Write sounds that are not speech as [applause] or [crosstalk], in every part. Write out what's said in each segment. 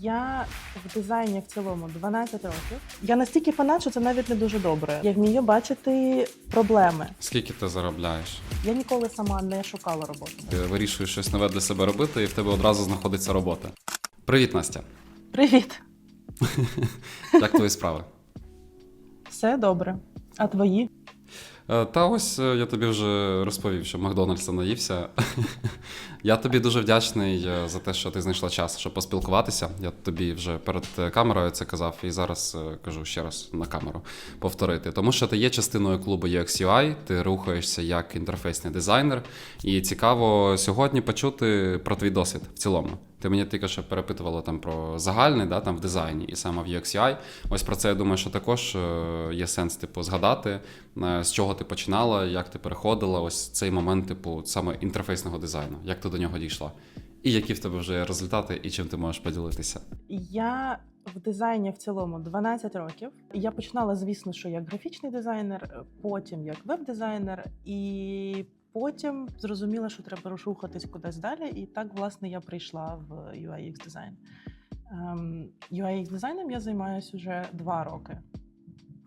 Я в дизайні в цілому 12 років. Я настільки фанат, що це навіть не дуже добре. Я вмію бачити проблеми. Скільки ти заробляєш? Я ніколи сама не шукала роботу. Ти вирішуєш щось нове для себе робити, і в тебе одразу знаходиться робота. Привіт, Настя. Привіт, [laughs] Як твої справи? все добре. А твої? Е, Та ось е, я тобі вже розповів, що Макдональдса наївся. [laughs] Я тобі дуже вдячний е, за те, що ти знайшла час, щоб поспілкуватися. Я тобі вже перед е, камерою це казав, і зараз е, кажу ще раз на камеру повторити. Тому що ти є частиною клубу UX UI, ти рухаєшся як інтерфейсний дизайнер, і цікаво сьогодні почути про твій досвід в цілому. Ти мені тільки що перепитувала там про загальний, да, там в дизайні і саме в UX UI. Ось про це я думаю, що також є сенс типу згадати, з чого ти починала, як ти переходила, ось цей момент, типу, саме інтерфейсного дизайну, як ти до нього дійшла, і які в тебе вже результати, і чим ти можеш поділитися. Я в дизайні в цілому 12 років. Я починала, звісно, що як графічний дизайнер, потім як веб-дизайнер, і потім зрозуміла, що треба рухатись кудись далі. І так, власне, я прийшла в UIX дизайн. Ем, UIX дизайном я займаюся вже два роки.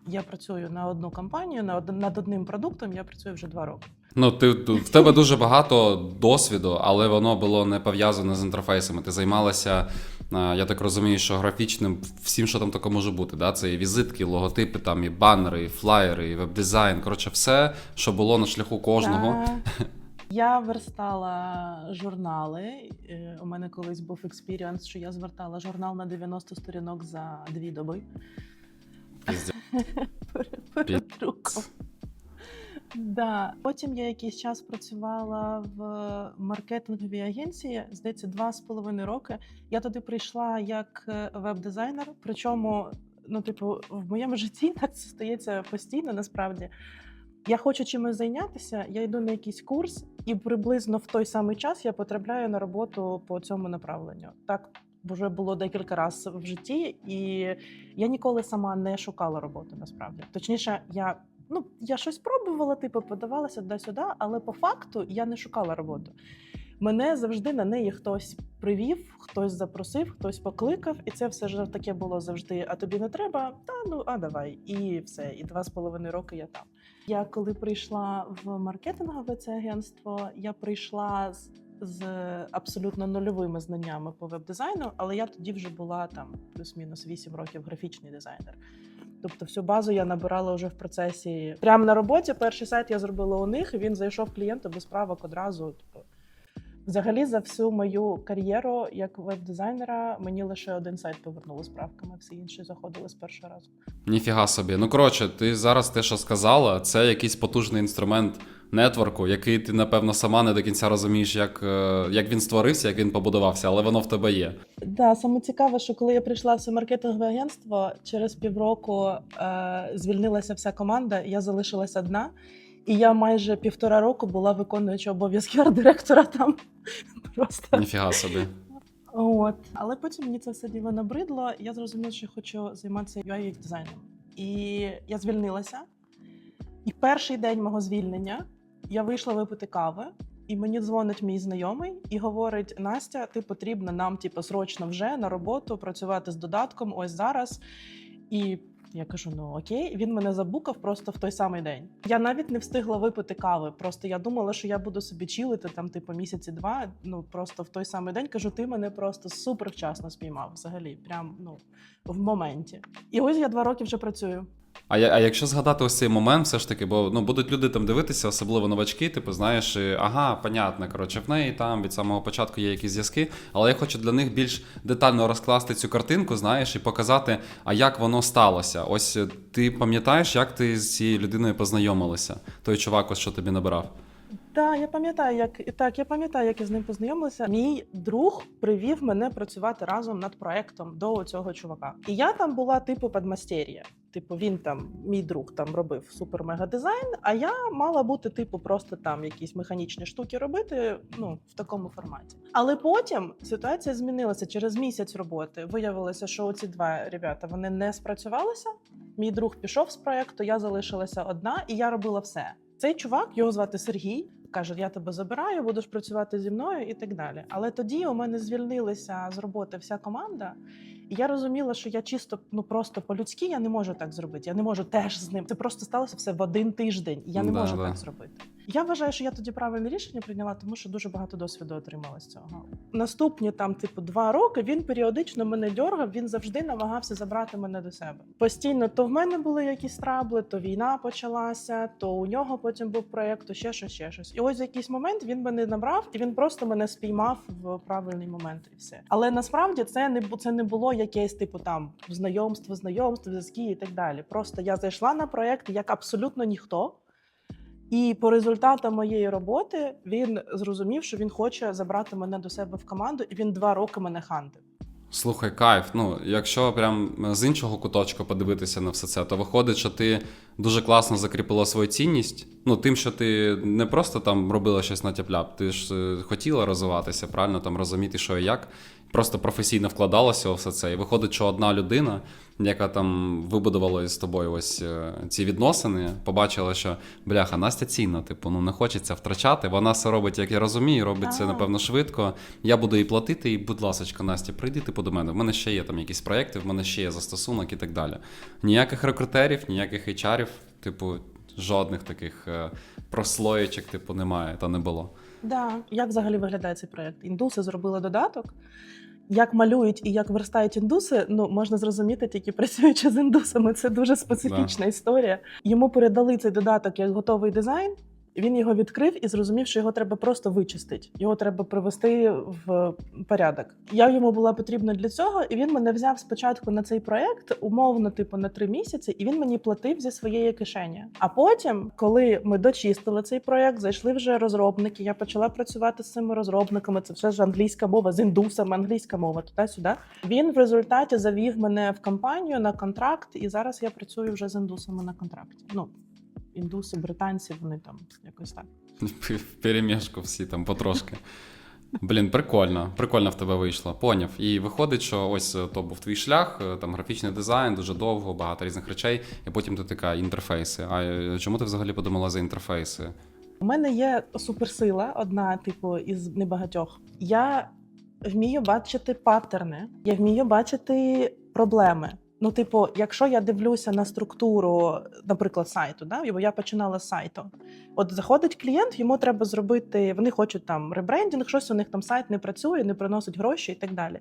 Я працюю на одну компанію, на од- над одним продуктом я працюю вже два роки. Ну, ти в тебе дуже багато досвіду, але воно було не пов'язане з інтерфейсами. Ти займалася, е, я так розумію, що графічним всім, що там таке може бути. Да? Це і візитки, і логотипи, там, і банери, і флаєри, і веб-дизайн. Коротше, все, що було на шляху кожного. [laughs] Я верстала журнали. Е, У мене колись був експіріанс, що я звертала журнал на 90 сторінок за дві доби. Піздя. [laughs] Перед- перед друком. Да. Потім я якийсь час працювала в маркетинговій агенції, здається, два з половиною роки. Я туди прийшла як е, веб-дизайнер. Причому, ну, типу, в моєму житті [laughs] так це стається постійно, насправді. Я хочу чимось зайнятися, я йду на якийсь курс, і приблизно в той самий час я потрапляю на роботу по цьому направленню. Так вже було декілька разів в житті, і я ніколи сама не шукала роботу. Насправді, точніше, я ну я щось пробувала, типу, подавалася туди-сюди, але по факту я не шукала роботу. Мене завжди на неї хтось привів, хтось запросив, хтось покликав, і це все ж таке було завжди. А тобі не треба? Та ну а давай, і все. І два з половиною роки я там. Я коли прийшла в маркетингове це агентство, я прийшла з, з абсолютно нульовими знаннями по веб-дизайну, але я тоді вже була там плюс-мінус 8 років графічний дизайнер. Тобто всю базу я набирала вже в процесі. Прямо на роботі перший сайт я зробила у них, і він зайшов клієнту без правок одразу. Взагалі, за всю мою кар'єру як веб-дизайнера мені лише один сайт повернули з правками, всі інші заходили з першого разу. Ніфіга собі. Ну коротше, ти зараз те, що сказала, це якийсь потужний інструмент нетворку, який ти, напевно, сама не до кінця розумієш, як, е, як він створився, як він побудувався, але воно в тебе є. Да, саме цікаве, що коли я прийшла в це маркетингове агентство, через півроку е, звільнилася вся команда, я залишилась одна. І я майже півтора року була виконуючи обов'язки арт-директора там. [laughs] Просто Ніфіга собі. От. Але потім мені це все діло набридло. і Я зрозуміла, що хочу займатися UI дизайном. І я звільнилася. І перший день мого звільнення я вийшла випити кави, і мені дзвонить мій знайомий і говорить: Настя, ти потрібна нам, типу, срочно вже на роботу працювати з додатком ось зараз. І я кажу: ну окей, він мене забукав просто в той самий день. Я навіть не встигла випити кави. Просто я думала, що я буду собі чілити там, типу, місяці два. Ну просто в той самий день кажу, ти мене просто супер вчасно спіймав. Взагалі, прям ну в моменті. І ось я два роки вже працюю. А, а якщо згадати ось цей момент, все ж таки, бо ну, будуть люди там дивитися, особливо новачки, типу, знаєш, і, ага, понятно, коротше, в неї там від самого початку є якісь зв'язки, але я хочу для них більш детально розкласти цю картинку, знаєш, і показати, а як воно сталося. Ось е, ти пам'ятаєш, як ти з цією людиною познайомилася? Той чувак, ось що тобі набирав. Так, я пам'ятаю, як так, я пам'ятаю, як я з ним познайомилася. Мій друг привів мене працювати разом над проектом до цього чувака. І я там була типу подмастер'я. Типу, він там, мій друг там робив супер-мега дизайн, а я мала бути, типу, просто там якісь механічні штуки робити ну, в такому форматі. Але потім ситуація змінилася через місяць роботи. Виявилося, що оці два ребята вони не спрацювалися. Мій друг пішов з проекту, я залишилася одна, і я робила все. Цей чувак, його звати Сергій. Каже: Я тебе забираю, будеш працювати зі мною і так далі. Але тоді у мене звільнилася з роботи вся команда. І я розуміла, що я чисто ну просто по-людськи я не можу так зробити. Я не можу теж з ним. Це просто сталося все в один тиждень. І я не Да, можу да. так зробити. Я вважаю, що я тоді правильне рішення прийняла, тому що дуже багато досвіду отримала з цього. Наступні там, типу, два роки він періодично мене дьоргав. Він завжди намагався забрати мене до себе. Постійно то в мене були якісь трабли, то війна почалася, то у нього потім був проєкт, то ще щось, ще щось. І ось в якийсь момент він мене набрав, і він просто мене спіймав в правильний момент, і все. Але насправді це не це не було якесь типу там знайомство, знайомство, зв'язки і так далі. Просто я зайшла на проєкт як абсолютно ніхто. І по результатам моєї роботи він зрозумів, що він хоче забрати мене до себе в команду, і він два роки мене хантив. Слухай, кайф. Ну, якщо прям з іншого куточка подивитися на все це, то виходить, що ти дуже класно закріпила свою цінність. Ну, тим, що ти не просто там робила щось на тяп-ляп, ти ж е, хотіла розвиватися, правильно там розуміти, що і як. Просто професійно вкладалася у все це. І виходить, що одна людина, яка там вибудувала з тобою ось е, ці відносини, побачила, що бляха, Настя цінна, типу, ну не хочеться втрачати. Вона все робить, як я розумію, робить це напевно швидко. Я буду їй платити, і, будь ласка, Настя, прийди типу до мене. В мене ще є там якісь проекти, в мене ще є застосунок і так далі. Ніяких рекрутерів, ніяких HR-ів, типу, жодних таких е, прослоєчок, типу, немає та не було. Да. Як взагалі виглядає цей проєкт? Індуси зробили додаток. Як малюють і як верстають індуси, ну можна зрозуміти тільки працюючи з індусами. Це дуже специфічна історія. Йому передали цей додаток як готовий дизайн. Він його відкрив і зрозумів, що його треба просто вичистити. Його треба привести в порядок. Я йому була потрібна для цього, і він мене взяв спочатку на цей проект, умовно, типу, на три місяці, і він мені платив зі своєї кишені. А потім, коли ми дочистили цей проект, зайшли вже розробники. Я почала працювати з цими розробниками. Це все ж англійська мова з індусами, англійська мова туди-сюди. Він в результаті завів мене в компанію на контракт, і зараз я працюю вже з індусами на контракті. Ну індуси, британці, вони там якось так. В [laughs] перемішку всі там потрошки. Блін, прикольно, прикольно в тебе вийшло. Поняв. І виходить, що ось е, то був твій шлях, е, там графічний дизайн, дуже довго, багато різних речей, і потім ти така інтерфейси. А е, чому ти взагалі подумала за інтерфейси? У мене є суперсила, одна, типу, із небагатьох. Я вмію бачити паттерни, я вмію бачити проблеми. Ну, типу, якщо я дивлюся на структуру, наприклад, сайту, да, бо я починала з сайту. От заходить клієнт, йому треба зробити, вони хочуть там ребрендінг, щось у них там сайт не працює, не приносить гроші і так далі.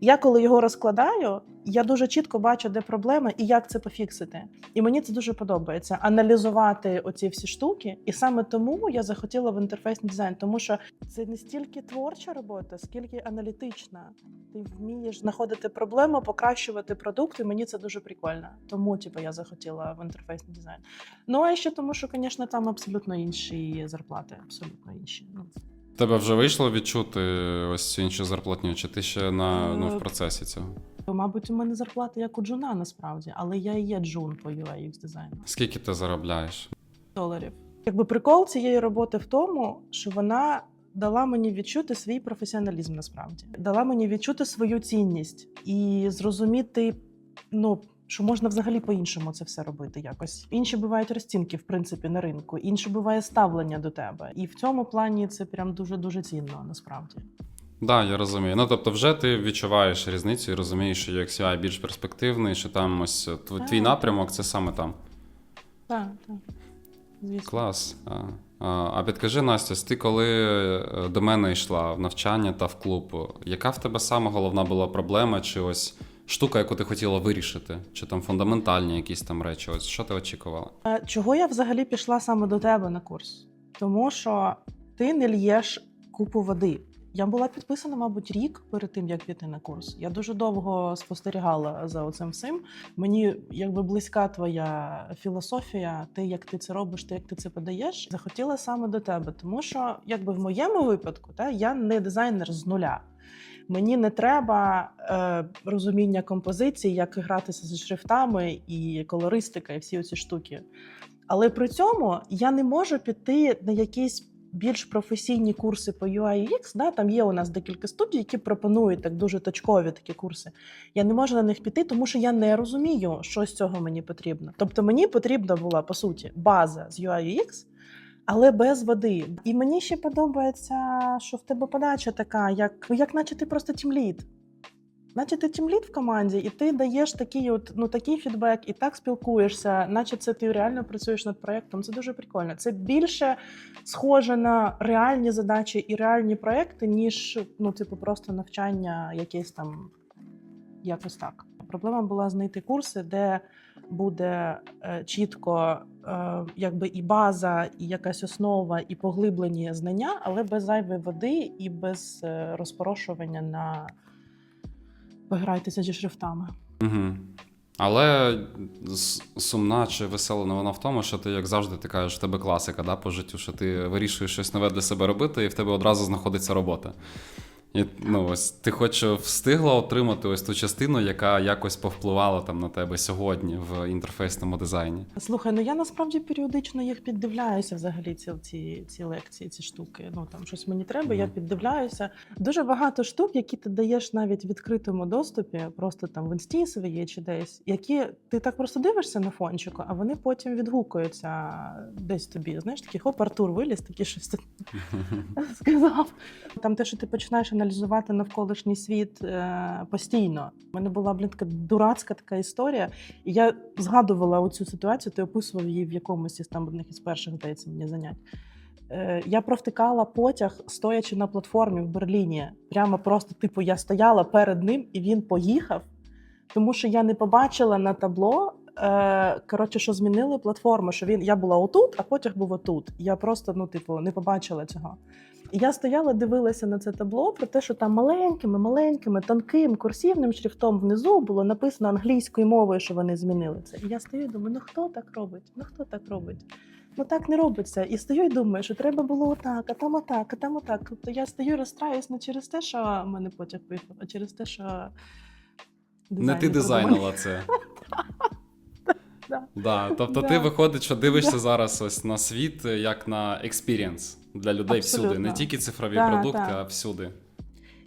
Я коли його розкладаю, я дуже чітко бачу, де проблема і як це пофіксити. І мені це дуже подобається аналізувати оці всі штуки. І саме тому я захотіла в інтерфейсний дизайн, тому що це не стільки творча робота, скільки аналітична. Ти вмієш знаходити проблему, покращувати продукт, і мені це дуже прикольно. Тому, типу, я захотіла в інтерфейсний дизайн. Ну а ще тому, що, звісно, там абсолютно інші зарплати, абсолютно інші. Ну, Тебе вже вийшло відчути ось цю іншу зарплатню, чи ти ще на, ну, Е, в процесі цього? Мабуть, у мене зарплата як у джуна насправді, але я і є джун по UX дизайну. Скільки ти заробляєш? доларів. Якби прикол цієї роботи в тому, що вона дала мені відчути свій професіоналізм насправді, дала мені відчути свою цінність і зрозуміти, ну. Що можна взагалі по-іншому це все робити якось. Інші бувають розцінки, в принципі, на ринку, інше буває ставлення до тебе. І в цьому плані це прям дуже дуже цінно насправді. Так, да, я розумію. Ну тобто, вже ти відчуваєш різницю і розумієш, що UXUI більш перспективний, що там ось тв- твій Так. напрямок це саме там. Так, так. Звісно. Клас. А, а, а підкажи, Настя, ти коли е, до мене йшла в навчання та в клуб, яка в тебе сама головна була проблема, чи ось штука, яку ти хотіла вирішити, чи там фундаментальні якісь там речі? Ось що ти очікувала? Е, Чого я взагалі пішла саме до тебе на курс? Тому що ти не л'єш купу води. Я була підписана, мабуть, рік перед тим, як піти на курс. Я дуже довго спостерігала за оцим всім. Мені якби близька твоя філософія, те, як ти це робиш, те, як ти це подаєш, захотіла саме до тебе. Тому що, якби в моєму випадку, та я не дизайнер з нуля. Мені не треба е, розуміння композиції, як гратися зі шрифтами і колористика, і всі ці штуки. Але при цьому я не можу піти на якісь більш професійні курси по UI UX. Да? Там є у нас декілька студій, які пропонують так дуже точкові такі курси. Я не можу на них піти, тому що я не розумію, що з цього мені потрібно. Тобто мені потрібна була по суті база з UI UX, але без води. І мені ще подобається, що в тебе подача така, як, як наче ти просто тімлід. Наче ти тімлід в команді, і ти даєш такий, от, ну, такий фідбек, і так спілкуєшся, наче це ти реально працюєш над проєктом. Це дуже прикольно. Це більше схоже на реальні задачі і реальні проєкти, ніж ну, типу, просто навчання якесь там якось так. Проблема була знайти курси, де буде е, чітко е, якби і база, і якась основа, і поглиблені знання, але без зайвої води і без е, розпорошування на пограйтеся зі шрифтами. Угу. Але сумна чи весела новина в тому, що ти, як завжди, ти кажеш, в тебе класика да, по життю, що ти вирішуєш щось нове для себе робити, і в тебе одразу знаходиться робота. І, ну, ось, ти хоч встигла отримати ось ту частину, яка якось повпливала там на тебе сьогодні в інтерфейсному дизайні. Слухай, ну я насправді періодично їх піддивляюся взагалі ці, ці, ці лекції, ці штуки. Ну там щось мені треба, я піддивляюся. Дуже багато штук, які ти даєш навіть в відкритому доступі, просто там в інсті своїй чи десь, які ти так просто дивишся на фончику, а вони потім відгукуються десь тобі. Знаєш, такий хоп, Артур виліз, такий щось [laughs] сказав. Там те, що ти починаєш аналізувати навколишній світ е, постійно. У мене була блін, така дурацька така історія. І я згадувала оцю ситуацію, ти описував її в якомусь із там одних із перших, здається, мені занять. Е, Я провтикала потяг, стоячи на платформі в Берліні. Прямо просто, типу, я стояла перед ним, і він поїхав, тому що я не побачила на табло. Е, коротше, що змінили платформу, що він я була отут, а потяг був отут. Я просто, ну, типу, не побачила цього. Я стояла, дивилася на це табло про те, що там маленькими, маленькими, тонким курсивним шрифтом внизу було написано англійською мовою, що вони змінили це. І я стою і думаю, ну хто так робить? Ну хто так робить? Ну так не робиться. І стою і думаю, що треба було отак, а там отак, а там отак. Тобто я стою і розстраюсь не через те, що мене потяг поїхав, а через те, що Не ти дизайнила це. [laughs] Да. Да, тобто ти виходить, що дивишся зараз ось на світ як на експірієнс для людей всюди, не тільки цифрові Да, продукти, да. а всюди.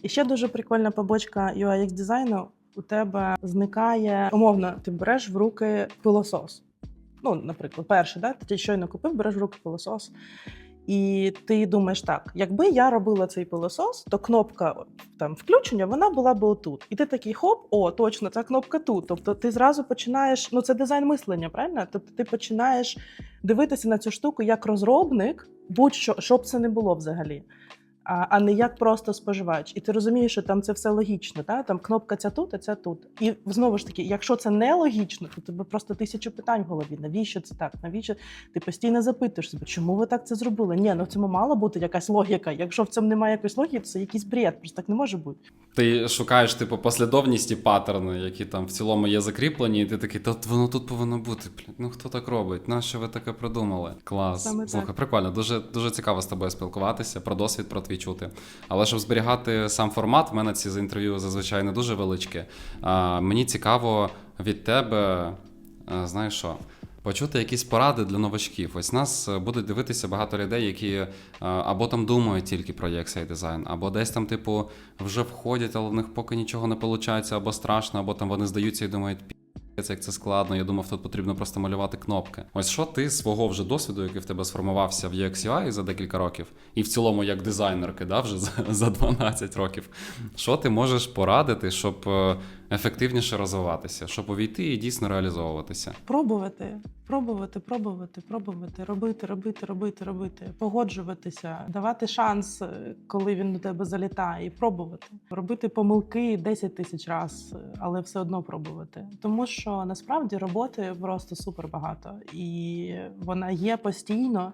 І ще дуже прикольна побочка UX дизайну. У тебе зникає умовно, ти береш в руки пилосос. Ну, наприклад, перший, да? ти щойно купив, береш в руки пилосос. І ти думаєш так: якби я робила цей пилосос, то кнопка там включення вона була б отут. І ти такий хоп, о, точно, ця кнопка тут. Тобто ти зразу починаєш, ну це дизайн мислення, правильно? Тобто ти починаєш дивитися на цю штуку як розробник, будь-що, що б це не було взагалі а, а не як просто споживач. І ти розумієш, що там це все логічно. Та? Там кнопка ця тут, а ця тут. І знову ж таки, якщо це не логічно, то тебе просто тисячу питань в голові. Навіщо це так? Навіщо ти постійно запитуєш себе, чому ви так це зробили? Ні, ну в цьому мала бути якась логіка. Якщо в цьому немає якоїсь логіки, то це якийсь бред. Просто так не може бути. Ти шукаєш, типу, послідовність і паттерни, які там в цілому є закріплені, і ти такий, та воно тут повинно бути. Блін, ну хто так робить? Нащо ви таке придумали? Клас. Саме так. Прикольно, дуже, дуже цікаво з тобою спілкуватися, про досвід, про твій чути. Але щоб зберігати сам формат, в мене ці інтерв'ю зазвичай не дуже величкі. А, мені цікаво від тебе, знаєш що? Почути якісь поради для новачків. Ось нас е, будуть дивитися багато людей, які е, або там думають тільки про UX дизайн, або десь там, типу, вже входять, але в них поки нічого не виходить, або страшно, або там вони здаються і думають, «Пі***ць, як це складно. Я думав, тут потрібно просто малювати кнопки. Ось що ти свого вже досвіду, який в тебе сформувався в UX UI за декілька років, і в цілому як дизайнерки, да, вже за, [laughs] за 12 років. Що ти можеш порадити, щоб е, ефективніше розвиватися, щоб увійти і дійсно реалізовуватися? Пробувати, пробувати, пробувати, пробувати, робити, робити, робити, робити, погоджуватися, давати шанс, е, коли він до тебе залітає, і пробувати. Робити помилки 10 тисяч разів, але все одно пробувати. Тому що насправді роботи просто супер багато, і вона є постійно,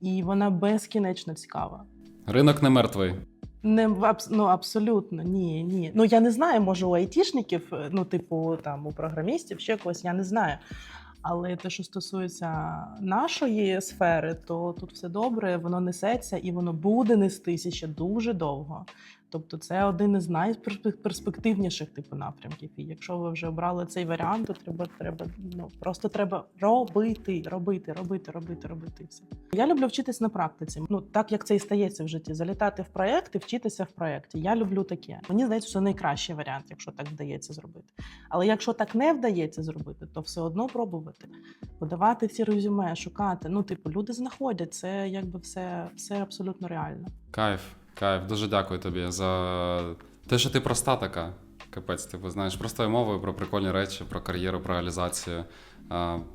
і вона безкінечно цікава. Ринок не мертвий. Не ну, абсолютно ні, ні. Ну я не знаю, може у айтішників, е, ну, типу, там у програмістів, ще когось, я не знаю. Але те, що стосується нашої сфери, то тут все добре, воно несеться і воно буде нестися ще дуже довго. Тобто, це один із найперспективніших типу напрямків. І якщо ви вже обрали цей варіант, то треба, треба ну просто треба робити, робити, робити, робити, робити. Все. Я люблю вчитись на практиці. Ну так як це і стається в житті, залітати в проект і вчитися в проєкті. Я люблю таке. Мені здається, це найкращий варіант, якщо так вдається зробити. Але якщо так не вдається зробити, то все одно пробувати, подавати всі резюме, шукати. Ну, типу, люди знаходять це, якби все, все абсолютно реально. Кайф, кайф. Дуже дякую тобі за те, що ти проста така. Капець, типу, знаєш, простою мовою про прикольні речі, про кар'єру, про реалізацію.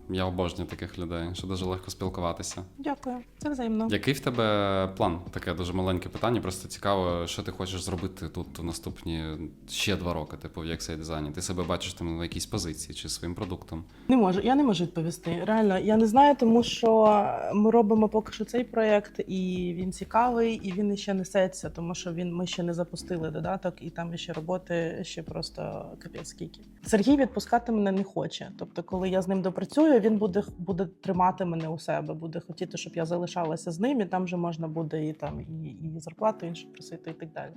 Я обожнюю таких людей, що дуже легко спілкуватися. Дякую, це взаємно. Який в тебе план? Таке дуже маленьке питання. Просто цікаво, що ти хочеш зробити тут в наступні ще два роки, типу, в Excel дизайні. Ти себе бачиш там на якійсь позиції чи своїм продуктом? Не можу, я не можу відповісти. Реально, я не знаю, тому що ми робимо поки що цей проєкт, і він цікавий, і він ще несеться, тому що він ми ще не запустили додаток, і там ще роботи ще просто капець скільки. Сергій відпускати мене не хоче. Тобто, коли я з ним допрацюю, він буде буде тримати мене у себе, буде хотіти, щоб я залишалася з ним, і там вже можна буде і там і, і зарплату іншу просити, і так далі.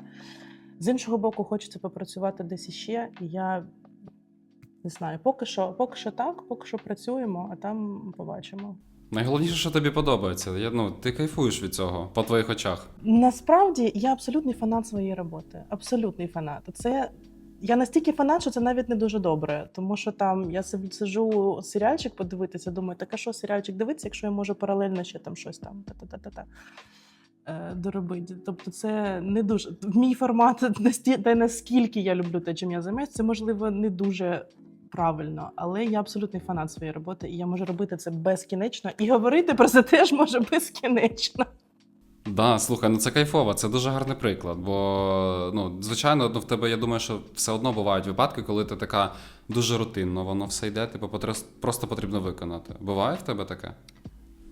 З іншого боку, хочеться попрацювати десь іще, і я не знаю, поки що, поки що так, поки що працюємо, а там побачимо. Найголовніше, що тобі подобається. Я, ну, ти кайфуєш від цього по твоїх очах. Насправді я абсолютний фанат своєї роботи. Абсолютний фанат. Це я настільки фанат, що це навіть не дуже добре. Тому що там я сижу серіальчик подивитися, думаю, так а що серіальчик дивитися, якщо я можу паралельно ще там щось там та-та-та-та. е, Доробити. Тобто, це не дуже мій формат, [laughs] насті- те наскільки я люблю те, чим я займаюся, це можливо не дуже правильно, але я абсолютний фанат своєї роботи, і я можу робити це безкінечно, і говорити про це теж можу [laughs] безкінечно. Да, слухай, ну це кайфово, це дуже гарний приклад. Бо, ну, звичайно, ну, в тебе, я думаю, що все одно бувають випадки, коли ти така дуже рутинно, воно все йде, типу, просто потрібно виконати. Буває в тебе таке?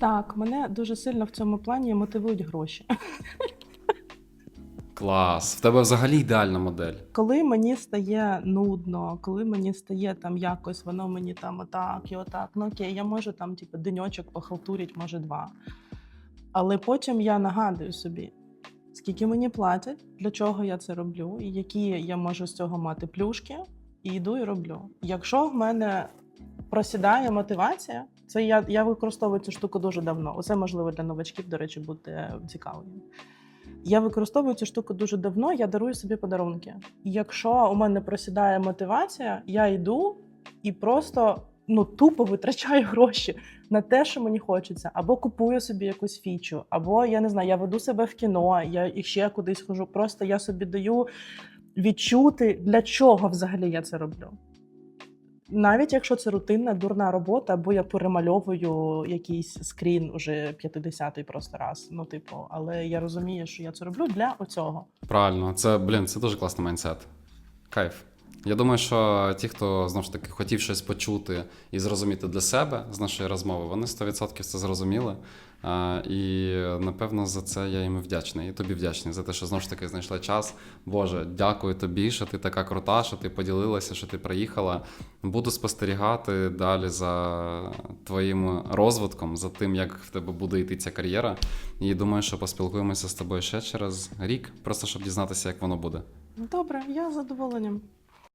Так, мене дуже сильно в цьому плані мотивують гроші. Клас. В тебе взагалі ідеальна модель. Коли мені стає нудно, коли мені стає там якось, воно мені там отак і отак. Ну окей, я можу там, типу, деньочок похалтурить, може два. Але потім я нагадую собі, скільки мені платять, для чого я це роблю, і які я можу з цього мати плюшки, і йду і роблю. Якщо в мене просідає мотивація, це я, я використовую цю штуку дуже давно. Оце можливо для новачків, до речі, бути цікавим. Я використовую цю штуку дуже давно, я дарую собі подарунки. І Якщо у мене просідає мотивація, я йду і просто ну тупо витрачаю гроші на те, що мені хочеться, або купую собі якусь фічу, або я не знаю, я веду себе в кіно, я і ще кудись хожу. Просто я собі даю відчути, для чого взагалі я це роблю. Навіть якщо це рутинна дурна робота, або я перемальовую якийсь скрін уже 50-й просто раз. Ну, типу, але я розумію, що я це роблю для оцього. Правильно, це, блін, це дуже класний майндсет. Кайф. Я думаю, що ті, хто знову ж таки хотів щось почути і зрозуміти для себе з нашої розмови, вони 100% це зрозуміли. І напевно за це я їм вдячний. І тобі вдячний за те, що знову ж таки знайшла час. Боже, дякую тобі, що ти така крута, що ти поділилася, що ти приїхала. Буду спостерігати далі за твоїм розвитком, за тим, як в тебе буде йти ця кар'єра. І думаю, що поспілкуємося з тобою ще через рік, просто щоб дізнатися, як воно буде. Добре, я з задоволенням.